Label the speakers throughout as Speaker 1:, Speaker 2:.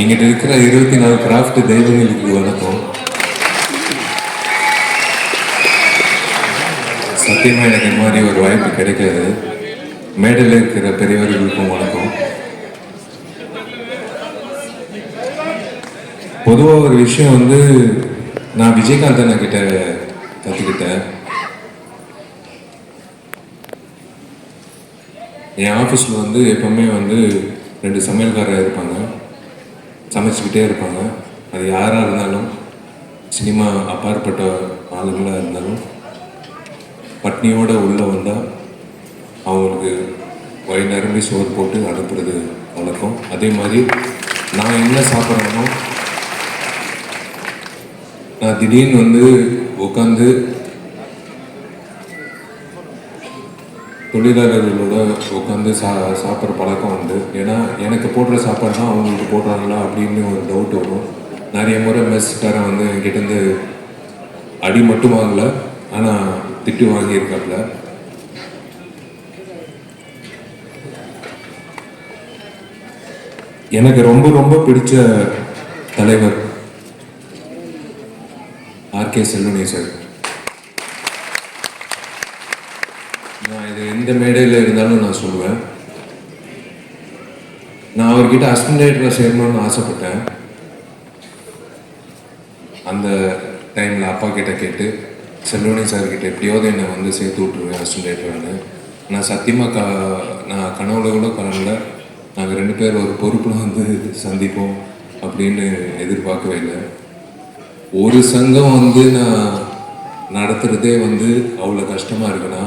Speaker 1: இங்கிட்ட இருக்கிற இருபத்தி நாலு கிராஃப்ட் தெய்வங்களுக்கு வணக்கம். சத்தியமா எனக்கு இந்த மாதிரி ஒரு வாய்ப்பு கிடைக்காது. மேடையில் இருக்கிற பெரியவர்களுக்கும் வணக்கம். பொதுவாக ஒரு விஷயம் வந்து நான் விஜயகாந்த் அண்ணா கிட்ட கற்றுக்கிட்டேன் என் ஆஃபீஸில் வந்து எப்பவுமே வந்து ரெண்டு சமையல்காரர் இருப்பாங்க. சமைச்சிக்கிட்டே இருப்பாங்க. அது யாராக இருந்தாலும் சினிமா அப்பாற்பட்ட ஆளுங்களாக இருந்தாலும் பட்னியோடு உள்ளே வந்தால் அவங்களுக்கு வழி நிரம்பி சோறு போட்டு அனுப்புறது வழக்கம். அதே மாதிரி நான் என்ன சாப்பிட்றேனோ நான் திடீர்னு வந்து உட்காந்து தொழிலாளர்களோட உட்காந்து சா சாப்பிட்ற பழக்கம் உண்டு. ஏன்னா எனக்கு போடுற சாப்பாடு தான் அவங்களுக்கு போடுறாங்களா அப்படின்னு ஒரு டவுட் வரும். நிறைய முறை மெஸ்காரன் வந்து என்கிட்டேருந்து அடி மட்டும் வாங்கல. ஆனால் திட்டு வாங்கியிருக்காப்புல எனக்கு ரொம்ப ரொம்ப பிடிச்ச தலைவர் ஆர்கே செல்வனி சார் நான் இது எந்த மேடையில் இருந்தாலும் நான் சொல்லுவேன். நான் அவர்கிட்ட அசிஸ்டன்ட் டைரக்டராக சேரணும்னு ஆசைப்பட்டேன். அந்த டைமில் அப்பா கிட்ட கேட்டு செல்வனி சார்கிட்ட எப்படியாவது என்னை வந்து சேர்த்து விட்ருவேன் அசிஸ்டன்ட் நான் சத்தியமாக க நான் கனவுல கூட கனவுல நாங்கள் ரெண்டு பேர் ஒரு பொறுப்பில் வந்து சந்திப்போம் அப்படின்னு எதிர்பார்க்கவே இல்லை. ஒரு சங்கம் வந்து நான் நடத்துகிறதே வந்து அவ்வளோ கஷ்டமாக இருக்குன்னா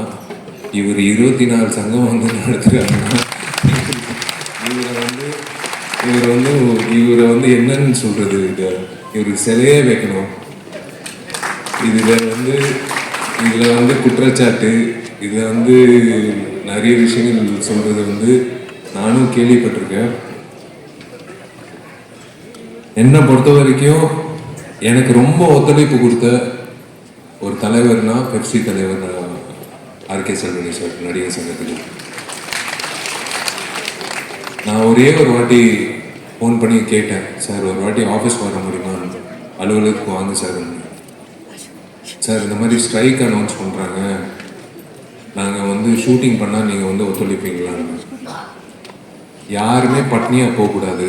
Speaker 1: இவர் இருபத்தி நாலு சங்கம் வந்து நடத்துகிறாருன்னா இவரை வந்து இவர் வந்து இவரை வந்து என்னன்னு சொல்றது இது இவருக்கு சிலையே வைக்கணும். இதில் வந்து இதில் வந்து குற்றச்சாட்டு இதில் வந்து நிறைய விஷயங்கள் சொல்றது வந்து நானும் கேள்விப்பட்டிருக்கேன். என்னை பொறுத்த வரைக்கும் எனக்கு ரொம்ப ஒத்துழைப்பு கொடுத்த ஒரு தலைவர்னா பெப்சி தலைவர் ஆர்கே செல்வனி சார் நடிகர் சங்கத்தில் நான் ஒரே ஒரு வாட்டி ஃபோன் பண்ணி கேட்டேன் சார் ஒரு வாட்டி ஆஃபீஸ் வர முடியுமா? அலுவலகத்துக்கு வாங்க சார் சார் இந்த மாதிரி ஸ்ட்ரைக் அனௌன்ஸ் பண்ணுறாங்க நாங்கள் வந்து ஷூட்டிங் பண்ணால் நீங்கள் வந்து ஒத்துழைப்பீங்களா? யாருமே பட்னியாக போகக்கூடாது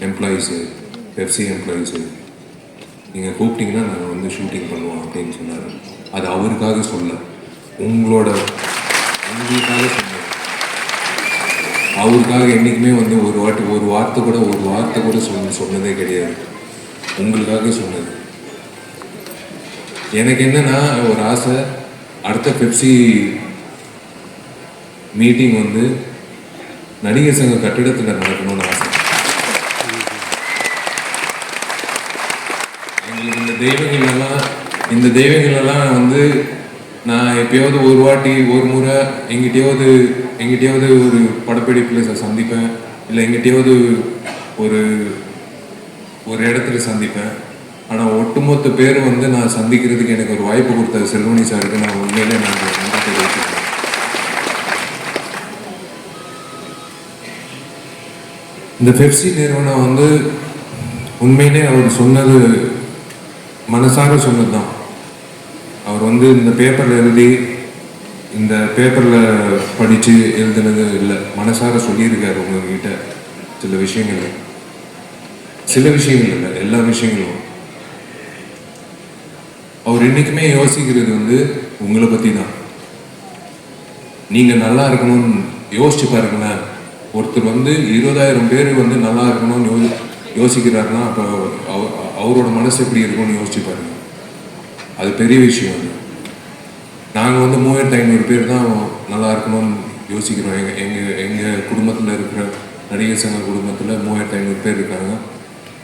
Speaker 1: எம்ப்ளாயீஸு பெப்சி எம்ப்ளாயீஸு நீங்கள் கூப்பிட்டிங்கன்னா நாங்கள் வந்து ஷூட்டிங் பண்ணுவோம் அப்படின்னு சொன்னார். அது அவருக்காக சொல்ல உங்களோட உங்களுக்காக சொன்னார் அவருக்காக என்றைக்குமே வந்து ஒரு வாட்டி ஒரு வார்த்தை கூட ஒரு வார்த்தை கூட சொன்ன சொன்னதே கிடையாது. உங்களுக்காக சொன்னது. எனக்கு என்னன்னா ஒரு ஆசை அடுத்த பெப்சி மீட்டிங் வந்து நடிகர் சங்க கட்டிடத்தில் நடக்கணும்னு ஆசை. எங்களுக்கு இந்த தெய்வங்கள் எல்லாம் இந்த தெய்வங்கள் எல்லாம் வந்து நான் எப்பயாவது ஒரு வாட்டி ஒரு முறை எங்கிட்டயாவது எங்கிட்டயாவது ஒரு படப்பிடிப்பில் சந்திப்பேன். இல்லை எங்கிட்டயாவது ஒரு ஒரு இடத்துல சந்திப்பேன். ஆனால் ஒட்டுமொத்த பேர் வந்து நான் சந்திக்கிறதுக்கு எனக்கு ஒரு வாய்ப்பு கொடுத்த செல்வனி சாருக்கு நான் உண்மையிலே நான் நன்றி தெரிவிச்சுக்கிறேன். இந்த பெப்சி நிறுவனம் வந்து உண்மையிலே அவர் சொன்னது மனசார சொன்னது தான் அவர் வந்து இந்த பேப்பரில் எழுதி இந்த பேப்பரில் படித்து எழுதுனது இல்லை மனசார சொல்லியிருக்காரு உங்ககிட்ட சில விஷயங்கள். சில விஷயங்கள் இல்லை எல்லா விஷயங்களும். அவர் என்றைக்குமே யோசிக்கிறது வந்து உங்களை பற்றி தான் நீங்கள் நல்லா இருக்கணும்னு யோசிச்சு பாருங்களேன். ஒருத்தர் வந்து இருபதாயிரம் பேர் வந்து நல்லா இருக்கணும்னு யோ யோசிக்கிறாருன்னா அப்போ அவ- அவரோட மனசு எப்படி இருக்கும்னு யோசிச்சு பாருங்கள் அது பெரிய விஷயம் அது. நாங்கள் வந்து மூவாயிரத்து ஐநூறு பேர் தான் நல்லா இருக்கணும்னு யோசிக்கிறோம். எங்கள் எங்கள் எங்கள் குடும்பத்தில் இருக்கிற நடிகர் சங்க குடும்பத்தில் மூவாயிரத்து ஐநூறு பேர் இருக்காங்க.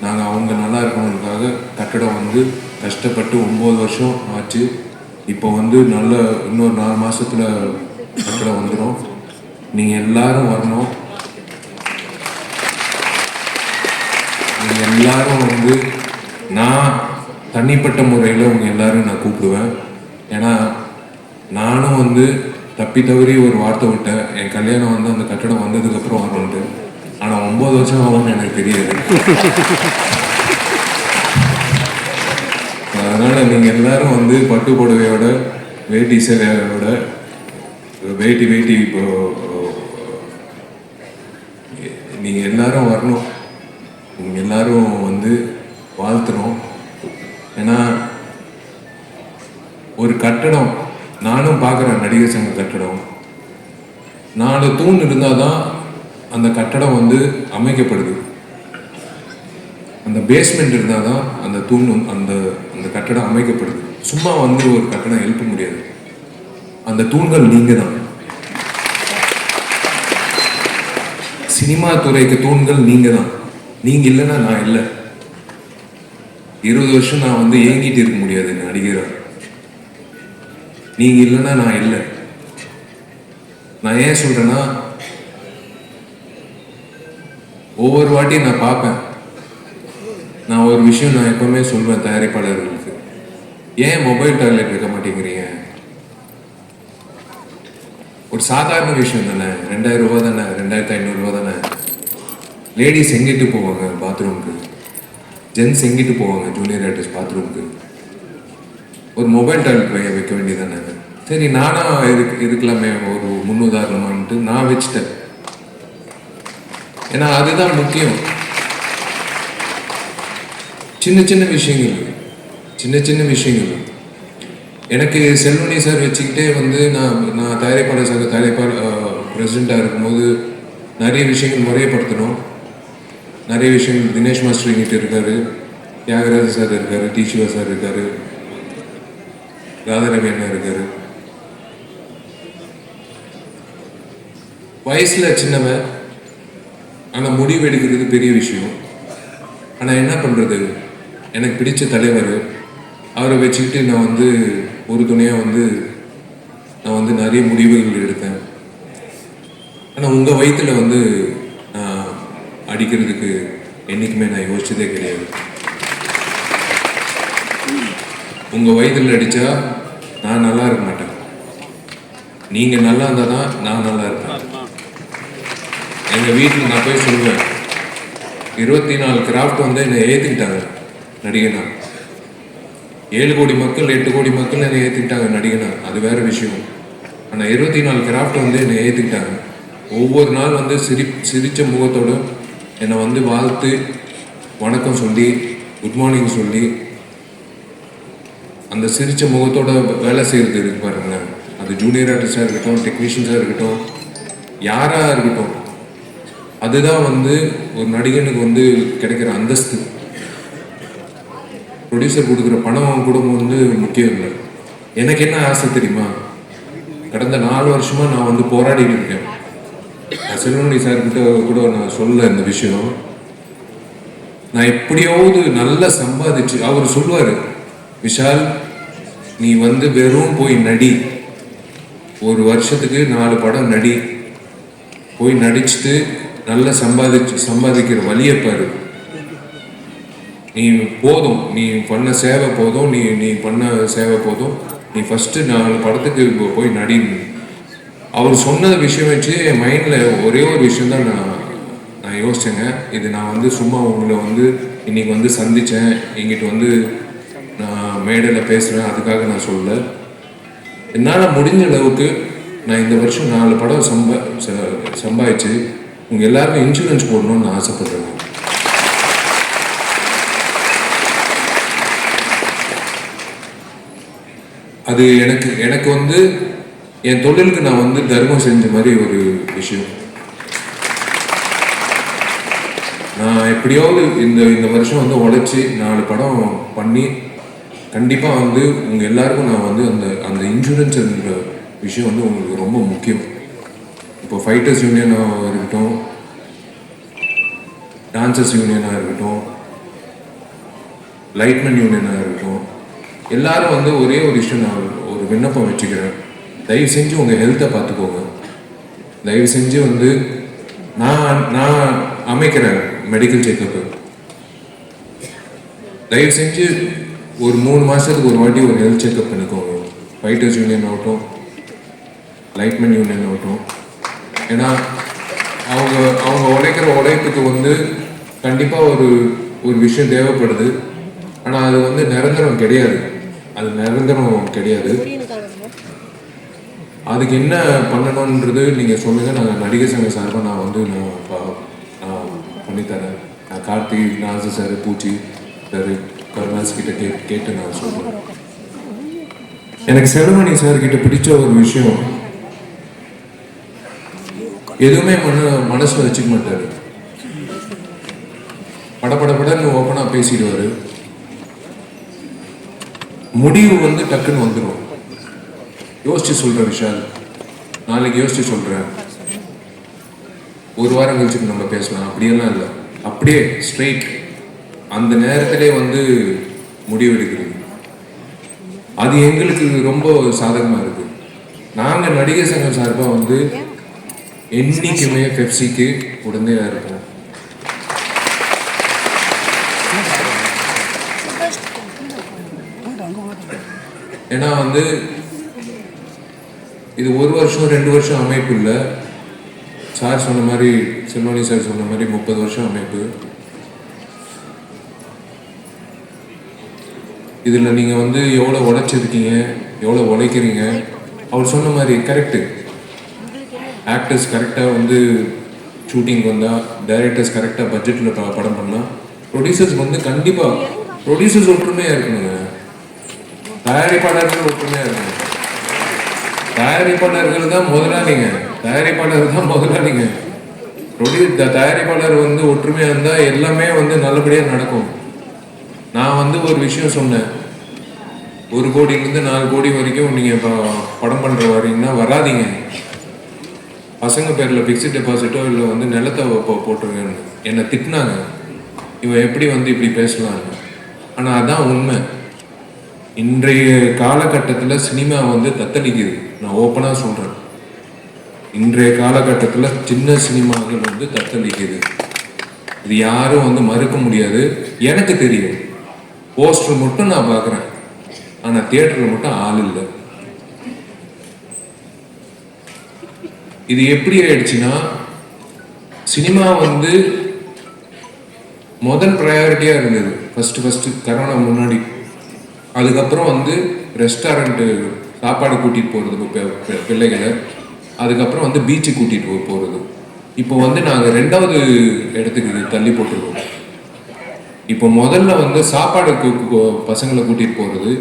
Speaker 1: நாங்கள் அவங்க நல்லா இருக்கணுன்றதுக்காக கட்டடம் வந்து கஷ்டப்பட்டு ஒம்பது வருஷம் ஆச்சு. இப்போ வந்து நல்ல இன்னொரு நாலு மாதத்தில் கட்டடம் வந்துடும் நீங்கள் எல்லாரும் வரணும். நீங்கள் எல்லாரும் வந்து நான் தனிப்பட்ட முறையில் உங்கள் எல்லாரும் நான் கூப்பிடுவேன். ஏன்னா நானும் வந்து தப்பி தவறி ஒரு வார்த்தை விட்டேன். என் கல்யாணம் வந்து அந்த கட்டடம் வந்ததுக்கப்புறம் வரணுன்ட்டு ஆனால் ஒம்பது வருஷம் ஆகும்னு எனக்கு தெரியாது. அதனால் நீங்கள் எல்லாரும் வந்து பட்டு புடவையோட வேட்டி சேவையோட வேட்டி வேட்டி இப்போ நீங்கள் எல்லாரும் வரணும். நீங்கள் எல்லாரும் வந்து வாழ்த்துறோம் ஏன்னா ஒரு கட்டடம் நானும் பார்க்குறேன் நடிகர் சங்க கட்டடம். நாலு தூண் இருந்தால் தான் அந்த கட்டடம் வந்து அமைக்கப்படுது. அந்த பேஸ்மெண்ட் இருந்தால் தான் அந்த தூண் அந்த அந்த கட்டடம் அமைக்கப்படுது. சும்மா வந்து ஒரு கட்டடம் எழுப்ப முடியாது. அந்த தூண்கள் நீங்கள் தான் சினிமா துறைக்கு தூண்கள் நீங்கள் தான் நீங்கள் இல்லைன்னா நான் இல்லை. இருபது வருஷம் நான் வந்து ஏங்கிட்டு இருக்க முடியாது நடிகரா நீங்க இல்லைன்னா நான் இல்லை. நான் ஏன் சொல்றேன்னா ஒவ்வொரு வாட்டியும் நான் பார்ப்பேன். நான் ஒரு விஷயம் நான் எப்பவுமே சொல்வேன் தயாரிப்பாளர்களுக்கு. ஏன் மொபைல் டாய்லெட் வைக்க மாட்டேங்கிறீங்க? ஒரு சாதாரண விஷயம் தானே. ரெண்டாயிரம் ரூபா தானே ரெண்டாயிரத்தி ஐநூறுரூவா தானே. லேடிஸ் எங்கிட்டு போவாங்க பாத்ரூமுக்கு ஜென்ஸ் எங்கிட்டு போவாங்க? ஜூனியர் ஆர்டிஸ்ட் பாத்ரூமுக்கு ஒரு மொபைல் டாய்லெட் வைக்க வைக்க வேண்டியதானே சரி நானும் இதுக்கு இதுக்கெல்லாமே ஒரு முன்னுதாரணமான்ட்டு நான் வச்சுட்டேன். ஏன்னா அதுதான் முக்கியம். சின்ன சின்ன விஷயங்கள். சின்ன சின்ன விஷயங்கள். எனக்கு செல்வனி சார் வச்சுக்கிட்டே வந்து நான் நான் தயாரிப்பாளர் சார் தயாரிப்பாளர் பிரசிடெண்ட்டாக இருக்கும்போது நிறைய விஷயங்கள் முறைப்படுத்தணும். நிறைய விஷயங்கள். தினேஷ் மாஸ்டர் எங்கிட்ட இருக்கார். தியாகராஜ சார் இருக்கார். டி சிவா சார் இருக்கார். ராதாரவி அண்ணா இருக்கார். வயசில் சின்னவன் ஆனால் முடிவு எடுக்கிறது பெரிய விஷயம். ஆனால் என்ன பண்ணுறது எனக்கு பிடித்த தலைவர். அவரை வச்சுக்கிட்டு நான் வந்து ஒரு துணையாக வந்து நான் வந்து நிறைய முடிவுகள் எடுத்தேன். ஆனால் உங்கள் வயிற்றில் வந்து அடிக்கிறதுக்கு என்னைக்குமே நான் யோசிச்சதே கிடையாது. உங்க வயதில் அடிச்சா நான் நல்லா இருக்க மாட்டேன். நீங்க நல்லா இருந்தால் தான் நான் நல்லா இருப்பேன். எங்க வீட்டில் நான் போய் சொல்லுவேன் இருபத்தி நாலு கிராஃப்ட் வந்து என்னை ஏத்துக்கிட்டாங்க நடிகனா. ஏழு கோடி மக்கள் எட்டு கோடி மக்கள் என்னை ஏற்றிக்கிட்டாங்க நடிகனா. அது வேற விஷயம். ஆனால் இருபத்தி நாலு கிராஃப்ட் வந்து என்னை ஏத்துக்கிட்டாங்க. ஒவ்வொரு நாள் வந்து சிரி சிரிச்ச முகத்தோட என்னை வந்து வாழ்த்து வணக்கம் சொல்லி குட் மார்னிங் சொல்லி அந்த சிரித்த முகத்தோட வேலை செய்கிறது இருக்கு பாருங்களேன். அது ஜூனியர் ஆர்டிஸ்டாக இருக்கட்டும் டெக்னீஷியன்ஸாக இருக்கட்டும் யாராக இருக்கட்டும் அதுதான் வந்து ஒரு நடிகனுக்கு வந்து கிடைக்கிற அந்தஸ்து. ப்ரொடியூசர் கொடுக்குற பணம் கூட வந்து முக்கியம் இல்லை. எனக்கு என்ன ஆசை தெரியுமா? கடந்த நாலு வருஷமாக நான் வந்து போராடிட்டு இருக்கேன். செல்வமணி சார்கிட்ட கூட நான் சொல்ல இந்த விஷயம். நான் எப்படியாவது நல்லா சம்பாதிச்சு அவர் சொல்லுவாரு விஷால் நீ வந்து வெறும் போய் நடி. ஒரு வருஷத்துக்கு நாலு படம் நடி. போய் நடிச்சுட்டு நல்லா சம்பாதிச்சு சம்பாதிக்கிற வழியை பாரு. நீ போதும் நீ பண்ண சேவை போதும் நீ நீ பண்ண சேவை போதும். நீ ஃபஸ்ட்டு நாலு படத்துக்கு இப்போ போய் நடி அவர் சொன்ன விஷயம் வச்சு என் மைண்டில் ஒரே ஒரு விஷயம் தான் நான் நான் யோசித்தேங்க இது நான் வந்து சும்மா உங்களை வந்து இன்னைக்கு வந்து சந்தித்தேன் எங்கிட்ட வந்து நான் மேடையில் பேசுகிறேன் அதுக்காக நான் சொல்லலை. என்னால் முடிஞ்ச அளவுக்கு நான் இந்த வருஷம் நாலு படம் சம்பா ச- சம்பாதிச்சு உங்கள் எல்லாருக்கும் இன்சூரன்ஸ் போடணும்னு நான் ஆசைப்படுறேன் அது எனக்கு எனக்கு வந்து என் தொழிலுக்கு நான் வந்து தர்மம் செஞ்ச மாதிரி ஒரு விஷயம். நான் எப்படியாவது இந்த இந்த வருஷம் வந்து உழைச்சி நாலு படம் பண்ணி கண்டிப்பாக வந்து உங்கள் எல்லாருக்கும் நான் வந்து அந்த அந்த இன்சூரன்ஸ்ன்ற விஷயம் வந்து உங்களுக்கு ரொம்ப முக்கியம். இப்போ ஃபைட்டர்ஸ் யூனியனாக இருக்கட்டும் டான்சர்ஸ் யூனியனாக இருக்கட்டும் லைட்மேன் யூனியனாக இருக்கட்டும் எல்லாரும் வந்து ஒரே ஒரு விஷயம் நான் ஒரு விண்ணப்பம் வச்சுக்கிறேன். தயவு செஞ்சு உங்கள் ஹெல்த்தை பார்த்துக்கோங்க. தயவு செஞ்சு வந்து நான் நான் அமைக்கிறேன் மெடிக்கல் செக்கப்பு தயவு செஞ்சு ஒரு மூணு மாதத்துக்கு ஒரு வாட்டி ஒரு ஹெல்த் செக்கப் பண்ணிக்கோங்க ஃபைட்டர்ஸ் யூனியன் ஆகட்டும் லைட்மேன் யூனியன் ஆகட்டும். ஏன்னா அவங்க அவங்க உழைக்கிற உழைப்புக்கு வந்து கண்டிப்பாக ஒரு ஒரு விஷயம் தேவைப்படுது. ஆனால் அது வந்து நிரந்தரம் கிடையாது. அது நிரந்தரம் கிடையாது. அதுக்கு என்ன பண்ணணுன்றது நீங்கள் சொல்லுங்கள் நான் நடிகர் சங்க சார்பாக நான் வந்து நான் பண்ணித்தரேன். நான் கார்த்திக் நாசு சார் பூச்சி சார் கருணாஸ் கிட்ட கே கேட்டு நான் சொல்கிறேன் எனக்கு செலவணி சார் கிட்ட பிடிச்ச ஒரு விஷயம் எதுவுமே மன மனசில் வச்சுக்க மாட்டாரு. படப்படப்படன்னு ஓப்பனாக பேசிடுவார். முடிவு வந்து டக்குன்னு வந்துடும் யோசிச்சு சொல்கிறேன் விஷால். நாளைக்கு யோசிச்சு சொல்கிறேன் ஒரு வாரம் கழிச்சு நம்ம பேசலாம். அப்படியெல்லாம் இல்லை. அப்படியே ஸ்ட்ரெயிட் அந்த நேரத்திலே வந்து முடிவெடுக்கிறது. அது எங்களுக்கு ரொம்ப சாதகமாக இருக்குது நாங்கள் நடிகர் சங்கம் சார்பாக வந்து என்னைக்குமே பெப்சிக்கு உடனே இருக்கோம் ஏன்னா வந்து இது ஒரு வருஷம் ரெண்டு வருஷம் அமைப்பு இல்லை. சார் சொன்ன மாதிரி செல்வாணி சார் சொன்ன மாதிரி முப்பது வருஷம் அமைப்பு. இதில் நீங்கள் வந்து எவ்வளோ உழைச்சிருக்கீங்க எவ்வளோ உழைக்கிறீங்க? அவர் சொன்ன மாதிரி கரெக்டு ஆக்டர்ஸ் கரெக்டாக வந்து ஷூட்டிங் வந்தால் டைரக்டர்ஸ் கரெக்டாக பட்ஜெட்டில் படம் பண்ணால் ப்ரொடியூசர்ஸ் வந்து கண்டிப்பாக ப்ரொடியூசர்ஸ் ஒற்றுமையாக இருக்கணுங்க. தயாரிப்பாளர்கள் ஒற்றுமையாக இருக்கணும். தயாரிப்பாளர்கள் தான் முதலாளிங்க. தயாரிப்பாளர் தான் முதலாளிங்க. ப்ரொடியூ த- தயாரிப்பாளர் வந்து ஒற்றுமையாக இருந்தால் எல்லாமே வந்து நல்லபடியாக நடக்கும். நான் வந்து ஒரு விஷயம் சொன்னேன். ஒரு கோடியிலேருந்து நாலு கோடி வரைக்கும் நீங்கள் இப்போ படம் பண்ணுற வரீங்கன்னா வராதீங்க. பசங்க பேரில் ஃபிக்ஸ்ட் டெபாசிட்டோ இல்லை வந்து நிலத்தை போட்டுருங்கன்னு. என்னை திட்டினாங்க. இவன் எப்படி வந்து இப்படி பேசலாம்? ஆனால் அதான் உண்மை. இன்றைய காலகட்டத்தில் சினிமா வந்து தத்தளிக்குது. நான் ஓப்பனாக சொல்கிறேன் இன்றைய காலகட்டத்தில் சின்ன சினிமாக்கள் வந்து தத்தளிக்குது. இது யாரும் வந்து மறுக்க முடியாது. எனக்கு தெரியும். போஸ்டர் மட்டும் நான் பார்க்குறேன். ஆனால் தியேட்டரில் மட்டும் ஆள் இல்லை. இது எப்படி ஆயிடுச்சுன்னா சினிமா வந்து முதல் ப்ரையாரிட்டியாக இருந்தது. ஃபஸ்ட்டு ஃபஸ்ட்டு கரோனா முன்னாடி. அதுக்கப்புறம் வந்து ரெஸ்டாரண்ட்டு சாப்பாடு கூட்டிகிட்டு போகிறது பிள்ளைகளை. அதுக்கப்புறம் வந்து பீச்சு கூட்டிகிட்டு போகிறது இப்போ வந்து நாங்கள் ரெண்டாவது இடத்துக்கு தள்ளி போட்டுருவோம் இப்போ முதல்ல வந்து சாப்பாடு பசங்களை கூட்டிகிட்டு போகிறது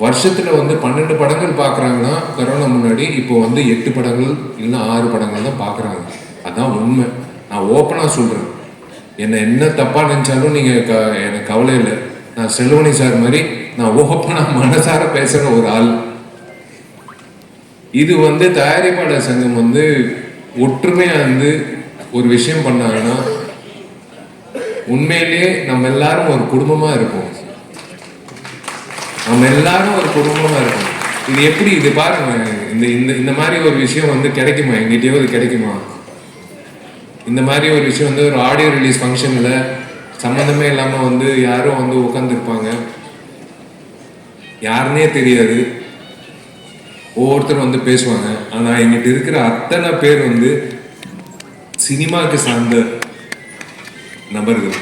Speaker 1: வருஷத்தில் வந்து பன்னெண்டு படங்கள் பார்க்குறாங்கன்னா கரோனா முன்னாடி இப்போ வந்து எட்டு படங்கள் இல்லைன்னா ஆறு படங்கள் தான் பார்க்குறாங்க அதான் உண்மை. நான் ஓப்பனாக சொல்கிறேன் என்னை என்ன தப்பாக நினச்சாலும் நீங்கள் க எனக்கு கவலை இல்லை. நான் செல்வனி சார் மாதிரி நான் ஓப்பனாக மனசார பேசுகிற ஒரு ஆள். இது வந்து தயாரிப்பாளர் சங்கம் வந்து ஒற்றுமையாக வந்து ஒரு விஷயம் பண்ணாங்கன்னா உண்மையிலேயே நம்ம எல்லாரும் ஒரு குடும்பமா இருப்போம். நம்ம எல்லாரும் ஒரு குடும்பமா இருப்போம். இது எப்படி? இது பாருங்க. இந்த இந்த இந்த மாதிரி ஒரு விஷயம் வந்து கிடைக்குமா? எங்கிட்டயாவது கிடைக்குமா? இந்த மாதிரி ஒரு விஷயம் வந்து ஒரு ஆடியோ ரிலீஸ் ஃபங்க்ஷனில் சம்மந்தமே இல்லாமல் வந்து யாரும் வந்து உட்காந்துருப்பாங்க யாருன்னே தெரியாது. ஒவ்வொருத்தரும் வந்து பேசுவாங்க. ஆனால் எங்கிட்ட இருக்கிற அத்தனை பேர் வந்து சினிமாவுக்கு சார்ந்த நபர்கள்.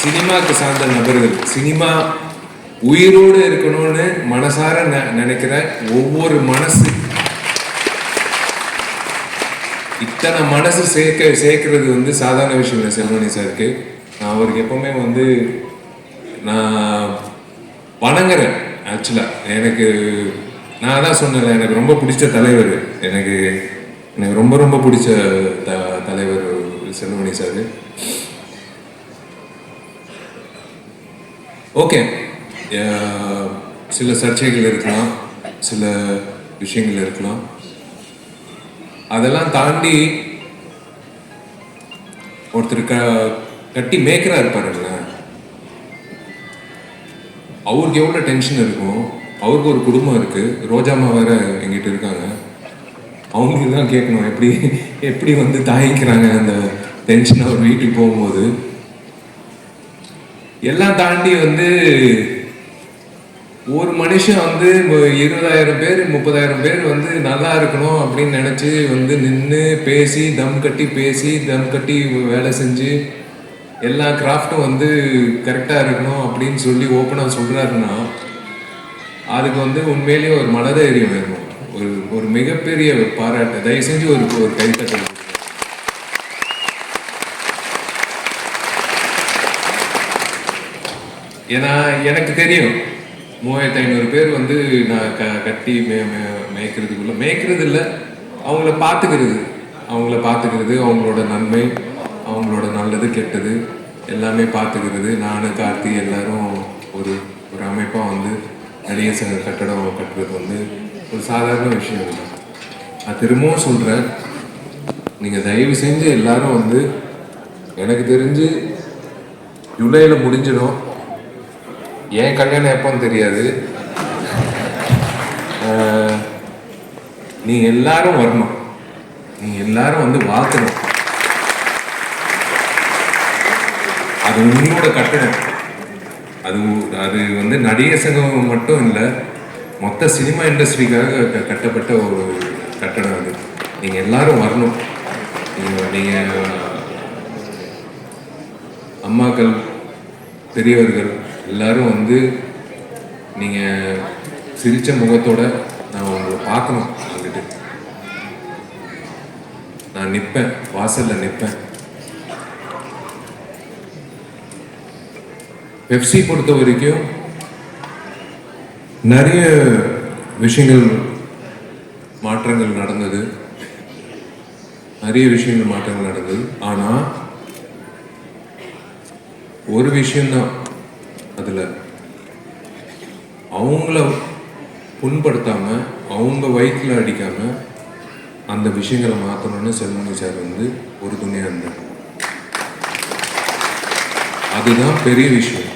Speaker 1: சினிமாவுக்கு சார்ந்த நபர்கள். சினிமா உயிரோடு இருக்கணும்னு மனசார நினைக்கிற ஒவ்வொரு மனசு. இத்தனை மனசு சேர்க்க சேர்க்கறது வந்து சாதாரண விஷயம் இல்லை செல்வனி சாருக்கு. நான் அவருக்கு எப்பவுமே வந்து நான் வணங்குறேன் ஆக்சுவலாக எனக்கு நான் தான் சொன்னேன் எனக்கு ரொம்ப பிடிச்ச தலைவர். எனக்கு எனக்கு ரொம்ப ரொம்ப பிடிச்ச த தலைவர் செல்வமணி சார். ஓகே. சில சர்ச்சைகள் இருக்கலாம் சில விஷயங்கள் இருக்கலாம். அதெல்லாம் தாண்டி ஒருத்தர் க கட்டி மேக்கரா இருப்பாருங்களேன் அவருக்கு எவ்வளோ டென்ஷன் இருக்கும் அவருக்கு ஒரு குடும்பம் இருக்கு. ரோஜாமா வேற எங்கிட்ட இருக்காங்க. அவங்களுக்கு தான் கேட்கணும் எப்படி எப்படி வந்து தாங்கிக்கிறாங்க அந்த டென்ஷன் அவர் வீட்டுக்கு போகும்போது. எல்லாம் தாண்டி வந்து ஒரு மனுஷன் வந்து இருபதாயிரம் பேர் முப்பதாயிரம் பேர் வந்து நல்லா இருக்கணும் அப்படின்னு நினச்சி வந்து நின்று பேசி தம் கட்டி பேசி தம் கட்டி வேலை செஞ்சு எல்லா கிராஃப்ட்டும் வந்து கரெக்டாக இருக்கணும் அப்படின்னு சொல்லி ஓப்பனாக சொல்கிறாருன்னா அதுக்கு வந்து உண்மையிலேயே ஒரு மனதைரியம் வேணும். ஒரு ஒரு மிகப்பெரிய பாராட்டு. தயவு செஞ்சு ஒரு ஒரு கைத்தட்டல். ஏன்னா எனக்கு தெரியும் மூவாயிரத்தி ஐநூறு பேர் வந்து நான் க கட்டி மே மே- மேய்க்கிறதுக்குள்ள மேய்க்கிறது இல்லை அவங்கள பார்த்துக்கிறது. அவங்கள பார்த்துக்கிறது அவங்களோட நன்மை. அவங்களோட நல்லது கெட்டது எல்லாமே பார்த்துக்கிறது. நானும் கார்த்தி எல்லாரும் ஒரு ஒரு அமைப்பாக வந்து நிறைய சங்க கட்டடம் கட்டுறது வந்து ஒரு சாதாரண விஷயம் இல்லை. நான் திரும்பவும் சொல்கிறேன் நீங்கள் தயவு செஞ்சு எல்லாரும் வந்து எனக்கு தெரிஞ்சு ஜூலையில் முடிஞ்சிடும். ஏன் கல்யாணம் எப்போன்னு தெரியாது. நீங்கள் நீ எல்லாரும் வரணும். நீ எல்லாரும் வந்து வாக்கணும். அது உங்களோட கட்டணம். அது அது வந்து நடிகர் சங்கம் மட்டும் இல்லை மொத்த சினிமா இண்டஸ்ட்ரிக்காக க- கட்டப்பட்ட ஒரு கட்டணம் அது. நீங்கள் எல்லாரும் வரணும். நீங்கள் நீங்கள் அம்மாக்கள் பெரியவர்கள் எல்லாரும் வந்து நீங்கள் சிரித்த முகத்தோட நான் உங்களை பார்க்கணும் வந்துட்டு நான் நிற்பேன் வாசலில் நிற்பேன் எஃப்சி பொறுத்த வரைக்கும் நிறைய விஷயங்கள் மாற்றங்கள் நடந்தது. நிறைய விஷயங்கள் மாற்றங்கள் நடந்தது. ஆனால் ஒரு விஷயம்தான் அதில். அவங்கள புண்படுத்தாம அவங்க வயிற்றில் அடிக்காம அந்த விஷயங்களை மாற்றணும்னு செல்வமணி சார் வந்து ஒரு துணையாக இருந்தார். அதுதான் பெரிய விஷயம்.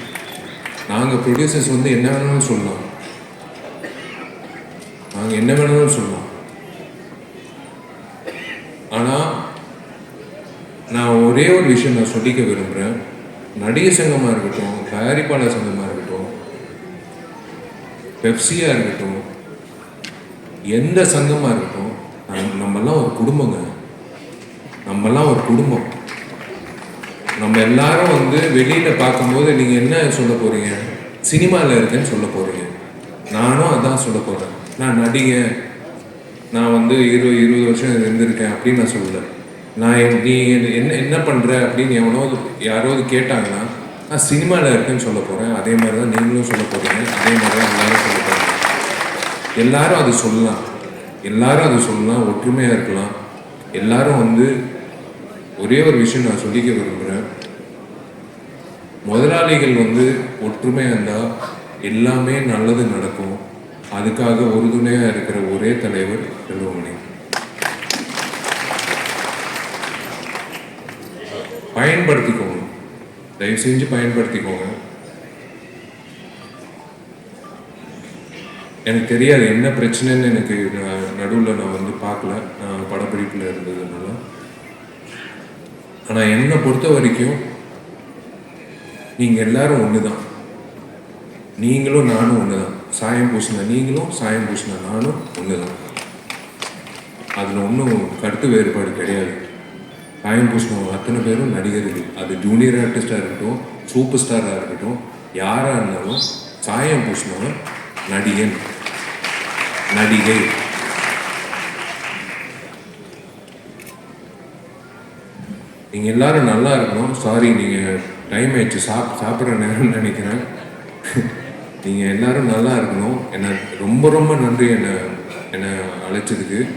Speaker 1: நாங்கள் ப்ரொடியூசர்ஸ் வந்து என்ன வேணாலும் சொல்லலாம் நாங்கள் என்ன வேணாலும் சொல்லலாம் ஆனால் நான் ஒரே ஒரு விஷயம் நான் சொல்லிக்க விரும்புகிறேன் நடிகர் சங்கமாக இருக்கட்டும் தயாரிப்பாளர் சங்கமாக இருக்கட்டும் பெப்சியாக இருக்கட்டும் எந்த சங்கமாக இருக்கட்டும் நம்மெல்லாம் ஒரு குடும்பங்க. நம்மெல்லாம் ஒரு குடும்பம். நம்ம எல்லாரும் வந்து வெளியில் பார்க்கும்போது நீங்கள் என்ன சொல்ல போகிறீங்க சினிமாவில் இருக்கேன்னு சொல்ல போகிறீங்க நானும் அதான் சொல்ல போகிறேன் நான் நடிகை நான் வந்து இருபது இருபது வருஷம் இருந்திருக்கேன் அப்படின்னு நான் சொல்லல. நான் என்- நீ என்ன என்ன பண்ணுற அப்படின்னு எவனோது யாராவது கேட்டாங்கன்னா நான் சினிமாவில் இருக்கேன்னு சொல்ல போகிறேன் அதே மாதிரி தான் நீங்களும் சொல்ல போகிறீங்க அதே மாதிரி தான் எல்லாரும் சொல்ல போகிறீங்க எல்லாரும் அது சொல்லலாம். எல்லாரும் அது சொல்லலாம். ஒற்றுமையாக இருக்கலாம். எல்லாரும் வந்து ஒரே ஒரு விஷயம் நான் சொல்லிக்க விரும்புகிறேன் முதலாளிகள் வந்து ஒற்றுமையாக இருந்தால் எல்லாமே நல்லது நடக்கும். அதுக்காக உறுதுணையாக இருக்கிற ஒரே தலைவர் செல்வமணி. பயன்படுத்திக்கோங்க. தயவு செஞ்சு பயன்படுத்திக்கோங்க. எனக்கு தெரியாது என்ன பிரச்சனைன்னு எனக்கு நடுவில் நான் வந்து பார்க்கல. நான் படப்பிடிப்பில் இருந்ததுனால. ஆனால் என்னை பொறுத்த வரைக்கும் நீங்கள் எல்லாரும் ஒன்று தான் நீங்களும் நானும் ஒன்று தான் சாயம் பூசின நீங்களும் சாயம் பூசின நானும் ஒன்று தான் அதில் ஒன்றும் கருத்து வேறுபாடு கிடையாது. சாயம் பூசினவங்க அத்தனை பேரும் நடிகர்கள். அது ஜூனியர் ஆர்டிஸ்டாக இருக்கட்டும் சூப்பர் ஸ்டாராக இருக்கட்டும் யாராக இருந்தாலும் சாயம் பூசினவன் நடிகன். நடிகை. நீங்கள் எல்லாரும் நல்லா இருக்கணும். சாரி நீங்கள் டைம் ஆயிடுச்சு. சாப் சாப்பிட்ற நேரம்னு நினைக்கிறேன். நீங்கள் எல்லாரும் நல்லா இருக்கணும். என்னை ரொம்ப ரொம்ப நன்றி என்னை என்னை அழைச்சதுக்கு.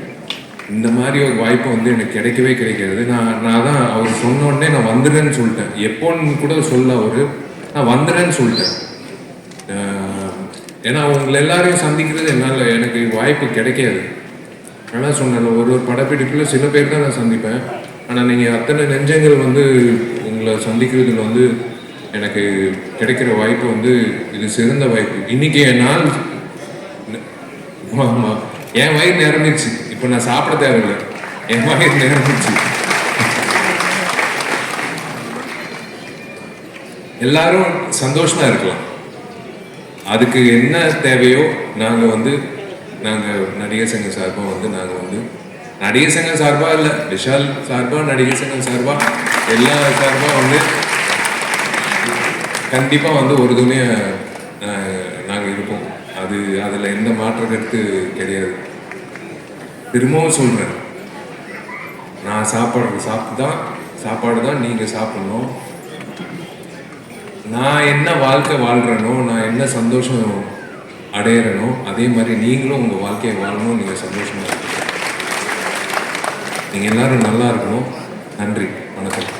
Speaker 1: இந்த மாதிரி ஒரு வாய்ப்பு வந்து எனக்கு கிடைக்கவே கிடைக்காது. நான் நான் தான் அவர் சொன்ன உடனே நான் வந்துடுறேன்னு சொல்லிட்டேன். எப்போன்னு கூட சொல்ல அவர். நான் வந்துடுறேன்னு சொல்லிட்டேன். ஏன்னா அவங்களை எல்லாரையும் சந்திக்கிறது என்னால் எனக்கு வாய்ப்பு கிடைக்காது. ஆனால் சொன்னேன் ஒரு ஒரு படப்பிடிப்பில் சில பேர் தான் நான் சந்திப்பேன். ஆனால் நீங்கள் அத்தனை நெஞ்சங்கள் வந்து உங்களை சந்திக்கிறதுல வந்து எனக்கு கிடைக்கிற வாய்ப்பு வந்து இது சிறந்த வாய்ப்பு. இன்னைக்கு என் நாள் ஆமாம் என் வயிறு நிரம்பிச்சு இப்போ நான் சாப்பிட தேவையில்லை. என் வயிறு நிரம்பிச்சு எல்லாரும் சந்தோஷமா இருக்கலாம். அதுக்கு என்ன தேவையோ நாங்கள் வந்து நாங்கள் நடிகர் சங்க சார்பாக வந்து நாங்கள் வந்து நடிகர் சங்கம் சார்பாக இல்லை விஷால் சார்பாக நடிகர் சங்கம் சார்பாக எல்லா சார்பாக வந்து கண்டிப்பாக வந்து ஒரு துணையாக நாங்கள் இருப்போம். அது அதில் எந்த மாற்ற கருத்து கிடையாது. திரும்பவும் சொல்கிறேன் நான் சாப்பாடு சாப்பிட்டு தான் சாப்பாடு தான் நீங்கள் சாப்பிடணும். நான் என்ன வாழ்க்கை வாழ்கிறேனோ நான் என்ன சந்தோஷம் அடையிறேனோ அதே மாதிரி நீங்களும் உங்கள் வாழ்க்கையை வாழணும் நீங்கள் சந்தோஷமாக இருக்கணும். நீங்கள் எல்லாரும் நல்லா இருக்கணும். நன்றி. வணக்கம்.